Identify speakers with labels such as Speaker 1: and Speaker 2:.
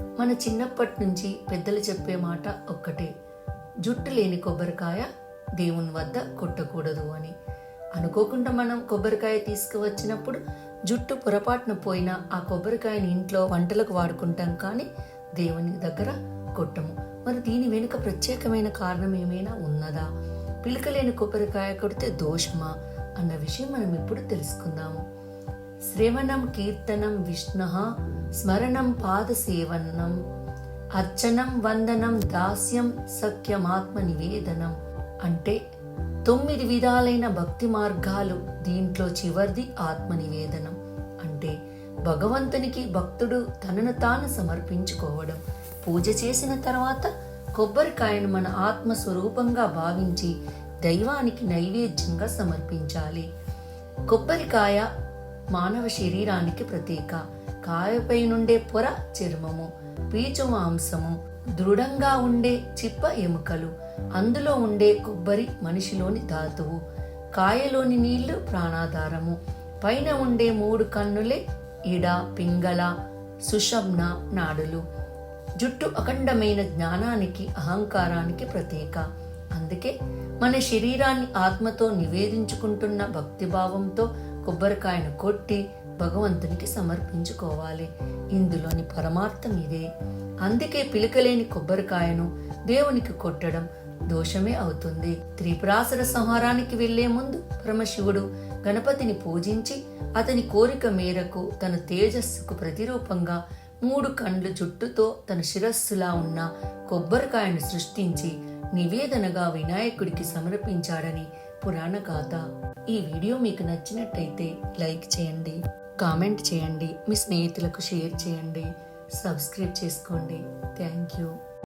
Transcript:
Speaker 1: మన చిన్నప్పటి నుంచి పెద్దలు చెప్పే మాట ఒక్కటే. జుట్టు లేని కొబ్బరికాయ దేవుని వద్ద కొట్టకూడదు అని. అనుకోకుండా మనం కొబ్బరికాయ తీసుకువచ్చినప్పుడు జుట్టు పొరపాటున పోయినా ఆ కొబ్బరికాయని ఇంట్లో వంటలకు వాడుకుంటాం కానీ దేవుని దగ్గర కొట్టము. మరి దీని వెనుక ప్రత్యేకమైన కారణం ఏమైనా ఉన్నదా? పిలకలేని కొబ్బరికాయ కొడితే దోషమా? అన్న విషయం మనం ఇప్పుడు తెలుసుకుందాము. శ్రవణం కీర్తనం విష్ణు స్మరణం పాద సేవనం అర్చనం వందనం దాస్యం సఖ్యమాత్మ నివేదనం అంటే తొమ్మిది విధాలైన భక్తి మార్గాలు దీంట్లో చివరిది ఆత్మ నివేదనం అంటే భగవంతునికి భక్తుడు తనను తాను సమర్పించుకోవడం. పూజ చేసిన తర్వాత కొబ్బరికాయను మన ఆత్మ స్వరూపంగా భావించి దైవానికి నైవేద్యంగా సమర్పించాలి. కొబ్బరికాయ మానవ శరీరానికి ప్రతీక. కాయపై నుండే పొర చర్మము పీచు మాంసము దృఢంగా ఉండే చిప్ప ఎముకలు అందులో ఉండే కొబ్బరి మనిషిలోని ధాతువు కాయలోని నీళ్ళు ప్రాణాధారము పైన ఉండే మూడు కన్నులే ఇడ పింగళ సుషమ్న నాడులు. జుట్టు అఖండమైన జ్ఞానానికి అహంకారానికి ప్రతీక. అందుకే మన శరీరాన్ని ఆత్మతో నివేదించుకుంటున్న భక్తిభావంతో కొబ్బరికాయను కొట్టి భగవంతునికి సమర్పించుకోవాలి. ఇందులోని పరమార్థం ఇదే. అందుకే పిలకలేని కొబ్బరికాయను దేవునికి కొట్టడం దోషమే అవుతుంది. త్రిపురాసుర సంహారానికి వెళ్ళే ముందు పరమశివుడు గణపతిని పూజించి అతని కోరిక మేరకు తన తేజస్సుకు ప్రతిరూపంగా మూడు కండ్ల జుట్టుతో తన శిరస్సులా ఉన్న కొబ్బరికాయను సృష్టించి నివేదనగా వినాయకుడికి సమర్పించాడని పురాణ గాథ. ఈ వీడియో మీకు నచ్చినట్టయితే లైక్ చేయండి కామెంట్ చేయండి మీ స్నేహితులకు షేర్ చేయండి సబ్స్క్రైబ్ చేసుకోండి. Thank you.